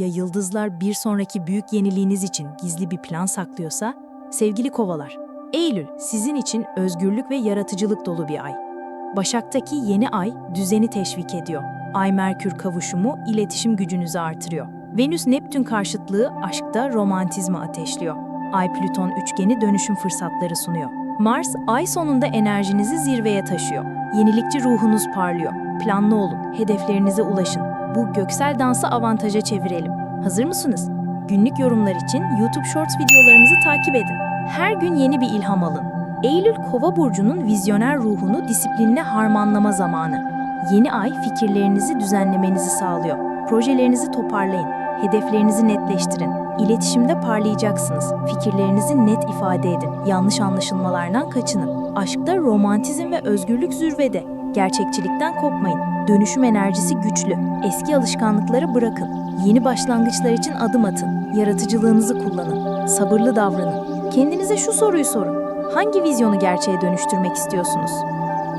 Ya yıldızlar bir sonraki büyük yeniliğiniz için gizli bir plan saklıyorsa? Sevgili kovalar, Eylül sizin için özgürlük ve yaratıcılık dolu bir ay. Başak'taki yeni ay düzeni teşvik ediyor. Ay-Merkür kavuşumu iletişim gücünüzü artırıyor. Venüs-Neptün karşıtlığı aşkta romantizmi ateşliyor. Ay-Plüton üçgeni dönüşüm fırsatları sunuyor. Mars, ay sonunda enerjinizi zirveye taşıyor. Yenilikçi ruhunuz parlıyor. Planlı olun, hedeflerinize ulaşın. Bu göksel dansı avantaja çevirelim. Hazır mısınız? Günlük yorumlar için YouTube Shorts videolarımızı takip edin. Her gün yeni bir ilham alın. Eylül Kova burcunun vizyoner ruhunu disiplinle harmanlama zamanı. Yeni ay fikirlerinizi düzenlemenizi sağlıyor. Projelerinizi toparlayın, hedeflerinizi netleştirin. İletişimde parlayacaksınız. Fikirlerinizi net ifade edin. Yanlış anlaşılmalardan kaçının. Aşkta romantizm ve özgürlük zirvede. Gerçekçilikten kopmayın. Dönüşüm enerjisi güçlü. Eski alışkanlıkları bırakın. Yeni başlangıçlar için adım atın. Yaratıcılığınızı kullanın. Sabırlı davranın. Kendinize şu soruyu sorun. Hangi vizyonu gerçeğe dönüştürmek istiyorsunuz?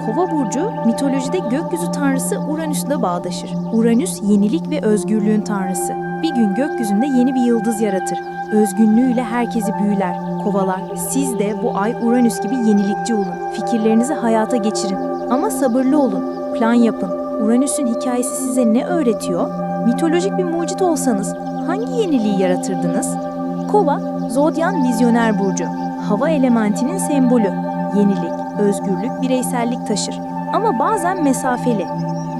Kova burcu mitolojide gökyüzü tanrısı Uranüs'le bağdaşır. Uranüs yenilik ve özgürlüğün tanrısı. Bir gün gökyüzünde yeni bir yıldız yaratır. Özgünlüğüyle herkesi büyüler. Kovalar, siz de bu ay Uranüs gibi yenilikçi olun. Fikirlerinizi hayata geçirin. Ama sabırlı olun. Plan yapın. Uranüs'ün hikayesi size ne öğretiyor? Mitolojik bir mucit olsanız hangi yeniliği yaratırdınız? Kova, Zodyan vizyoner burcu. Hava elementinin sembolü. Yenilik, özgürlük, bireysellik taşır. Ama bazen mesafeli.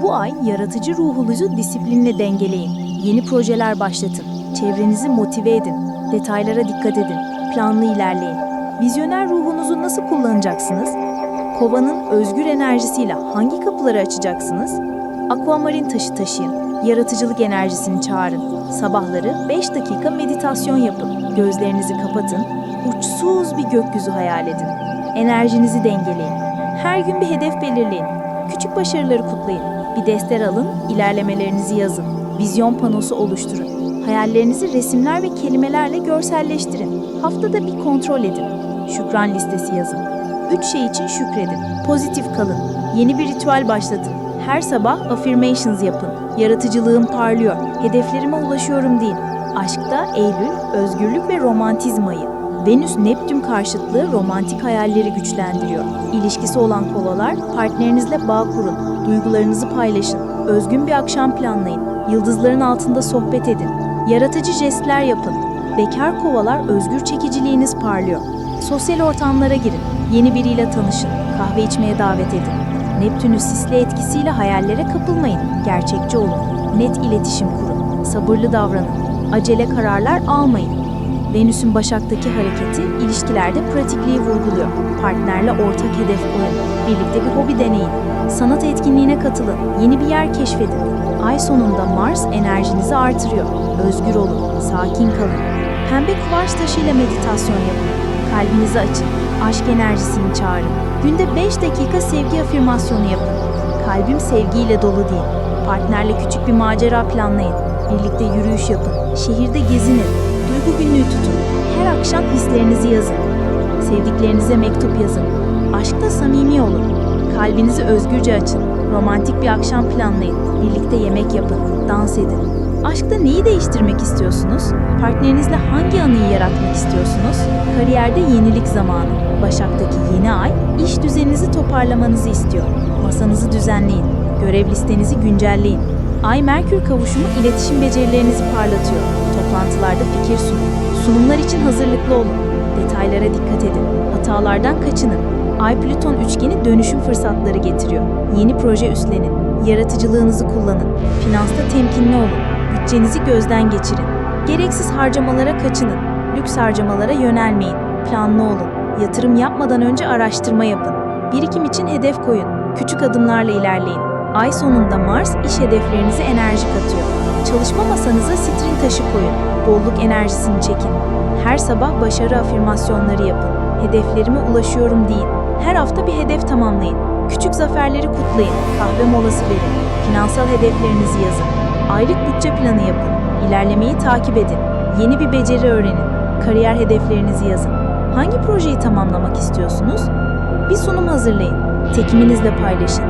Bu ay yaratıcı ruhunuzu disiplinle dengeleyin. Yeni projeler başlatın. Çevrenizi motive edin. Detaylara dikkat edin. Planlı ilerleyin. Vizyoner ruhunuzu nasıl kullanacaksınız? Kovanın özgür enerjisiyle hangi kapıları açacaksınız? Aquamarin taşı taşıyın. Yaratıcılık enerjisini çağırın. Sabahları 5 dakika meditasyon yapın. Gözlerinizi kapatın. Uçsuz bir gökyüzü hayal edin. Enerjinizi dengeleyin. Her gün bir hedef belirleyin. Küçük başarıları kutlayın. Bir defter alın, ilerlemelerinizi yazın. Vizyon panosu oluşturun. Hayallerinizi resimler ve kelimelerle görselleştirin. Haftada bir kontrol edin. Şükran listesi yazın. Üç şey için şükredin. Pozitif kalın. Yeni bir ritüel başlatın. Her sabah affirmations yapın. Yaratıcılığım parlıyor. Hedeflerime ulaşıyorum deyin. Aşkta Eylül, özgürlük ve romantizm ayı. Venüs-Neptün karşıtlığı romantik hayalleri güçlendiriyor. İlişkisi olan kovalar, partnerinizle bağ kurun, duygularınızı paylaşın, özgün bir akşam planlayın, yıldızların altında sohbet edin, yaratıcı jestler yapın. Bekar kovalar özgür çekiciliğiniz parlıyor. Sosyal ortamlara girin, yeni biriyle tanışın, kahve içmeye davet edin. Neptün'ün sisli etkisiyle hayallere kapılmayın, gerçekçi olun, net iletişim kurun, sabırlı davranın, acele kararlar almayın. Venüs'ün Başak'taki hareketi ilişkilerde pratikliği vurguluyor. Partnerle ortak hedef koyun. Birlikte bir hobi deneyin. Sanat etkinliğine katılın. Yeni bir yer keşfedin. Ay sonunda Mars enerjinizi artırıyor. Özgür olun. Sakin kalın. Pembe kuvars taşıyla meditasyon yapın. Kalbinizi açın. Aşk enerjisini çağırın. Günde 5 dakika sevgi afirmasyonu yapın. Kalbim sevgiyle dolu deyin. Partnerle küçük bir macera planlayın. Birlikte yürüyüş yapın. Şehirde gezinin. Duygu günlüğü tutun. Her akşam hislerinizi yazın. Sevdiklerinize mektup yazın. Aşkta samimi olun. Kalbinizi özgürce açın. Romantik bir akşam planlayın. Birlikte yemek yapın. Dans edin. Aşkta neyi değiştirmek istiyorsunuz? Partnerinizle hangi anıyı yaratmak istiyorsunuz? Kariyerde yenilik zamanı. Başak'taki yeni ay iş düzeninizi toparlamanızı istiyor. Masanızı düzenleyin. Görev listenizi güncelleyin. Ay Merkür kavuşumu iletişim becerilerinizi parlatıyor. Toplantılarda fikir sunun. Sunumlar için hazırlıklı olun. Detaylara dikkat edin. Hatalardan kaçının. Ay Plüton üçgeni dönüşüm fırsatları getiriyor. Yeni proje üstlenin. Yaratıcılığınızı kullanın. Finansta temkinli olun. Bütçenizi gözden geçirin. Gereksiz harcamalara kaçının. Lüks harcamalara yönelmeyin. Planlı olun. Yatırım yapmadan önce araştırma yapın. Birikim için hedef koyun. Küçük adımlarla ilerleyin. Ay sonunda Mars iş hedeflerinize enerji katıyor. Çalışma masanıza sitrin taşı koyun. Bolluk enerjisini çekin. Her sabah başarı afirmasyonları yapın. Hedeflerime ulaşıyorum deyin. Her hafta bir hedef tamamlayın. Küçük zaferleri kutlayın. Kahve molası verin. Finansal hedeflerinizi yazın. Aylık bütçe planı yapın. İlerlemeyi takip edin. Yeni bir beceri öğrenin. Kariyer hedeflerinizi yazın. Hangi projeyi tamamlamak istiyorsunuz? Bir sunum hazırlayın. Tekiminizle paylaşın.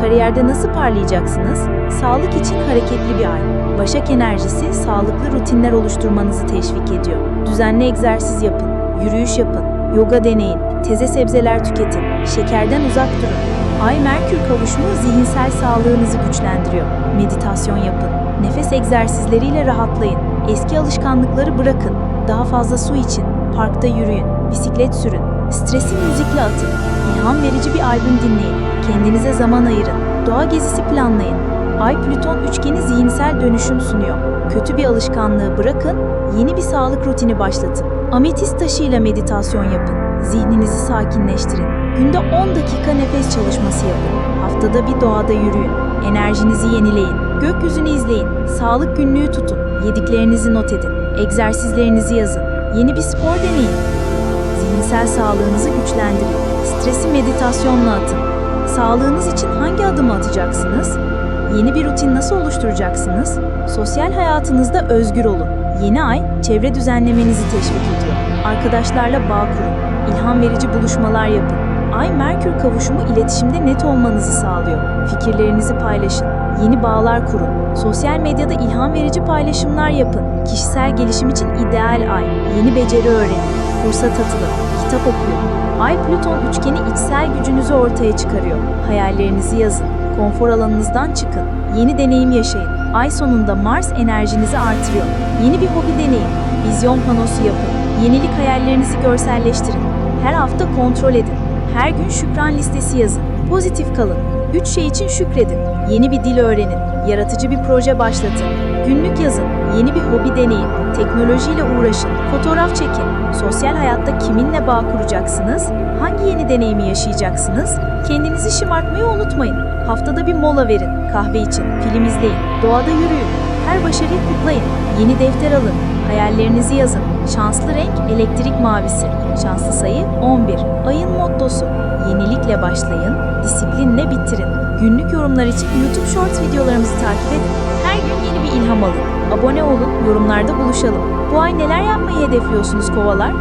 Kariyerde nasıl parlayacaksınız? Sağlık için hareketli bir ay. Başak enerjisi sağlıklı rutinler oluşturmanızı teşvik ediyor. Düzenli egzersiz yapın, yürüyüş yapın, yoga deneyin, teze sebzeler tüketin, şekerden uzak durun. Ay Merkür kavuşumu zihinsel sağlığınızı güçlendiriyor. Meditasyon yapın, nefes egzersizleriyle rahatlayın, eski alışkanlıkları bırakın, daha fazla su için, parkta yürüyün, bisiklet sürün, stresi müzikle atın, ilham verici bir albüm dinleyin, kendinize zaman ayırın, doğa gezisi planlayın. Ay-Plüton üçgeni zihinsel dönüşüm sunuyor. Kötü bir alışkanlığı bırakın, yeni bir sağlık rutini başlatın. Ametist taşıyla meditasyon yapın. Zihninizi sakinleştirin. Günde 10 dakika nefes çalışması yapın. Haftada bir doğada yürüyün. Enerjinizi yenileyin. Gökyüzünü izleyin. Sağlık günlüğü tutun. Yediklerinizi not edin. Egzersizlerinizi yazın. Yeni bir spor deneyin. Zihinsel sağlığınızı güçlendirin. Stresi meditasyonla atın. Sağlığınız için hangi adımı atacaksınız? Yeni bir rutin nasıl oluşturacaksınız? Sosyal hayatınızda özgür olun. Yeni ay çevre düzenlemenizi teşvik ediyor. Arkadaşlarla bağ kurun. İlham verici buluşmalar yapın. Ay Merkür kavuşumu iletişimde net olmanızı sağlıyor. Fikirlerinizi paylaşın. Yeni bağlar kurun. Sosyal medyada ilham verici paylaşımlar yapın. Kişisel gelişim için ideal ay. Yeni beceri öğrenin. Kursa katılın. Kitap okuyun. Ay-Plüton üçgeni içsel gücünüzü ortaya çıkarıyor. Hayallerinizi yazın. Konfor alanınızdan çıkın. Yeni deneyim yaşayın. Ay sonunda Mars enerjinizi artırıyor. Yeni bir hobi deneyin. Vizyon panosu yapın. Yenilik hayallerinizi görselleştirin. Her hafta kontrol edin. Her gün şükran listesi yazın. Pozitif kalın. Üç şey için şükredin. Yeni bir dil öğrenin. Yaratıcı bir proje başlatın. Günlük yazın. Yeni bir hobi deneyin. Teknolojiyle uğraşın. Fotoğraf çekin. Sosyal hayatta kiminle bağ kuracaksınız? Hangi yeni deneyimi yaşayacaksınız? Kendinizi şımartmayı unutmayın. Haftada bir mola verin. Kahve için, film izleyin, doğada yürüyün. Her başarıyı kutlayın. Yeni defter alın. Hayallerinizi yazın. Şanslı renk elektrik mavisi. Şanslı sayı 11. Ayın mottosu. Yenilikle başlayın, disiplinle bitirin. Günlük yorumlar için YouTube Shorts videolarımızı takip edin. Her gün yeni bir ilham alın. Abone olun, yorumlarda buluşalım. Bu ay neler yapmayı hedefliyorsunuz kovalar?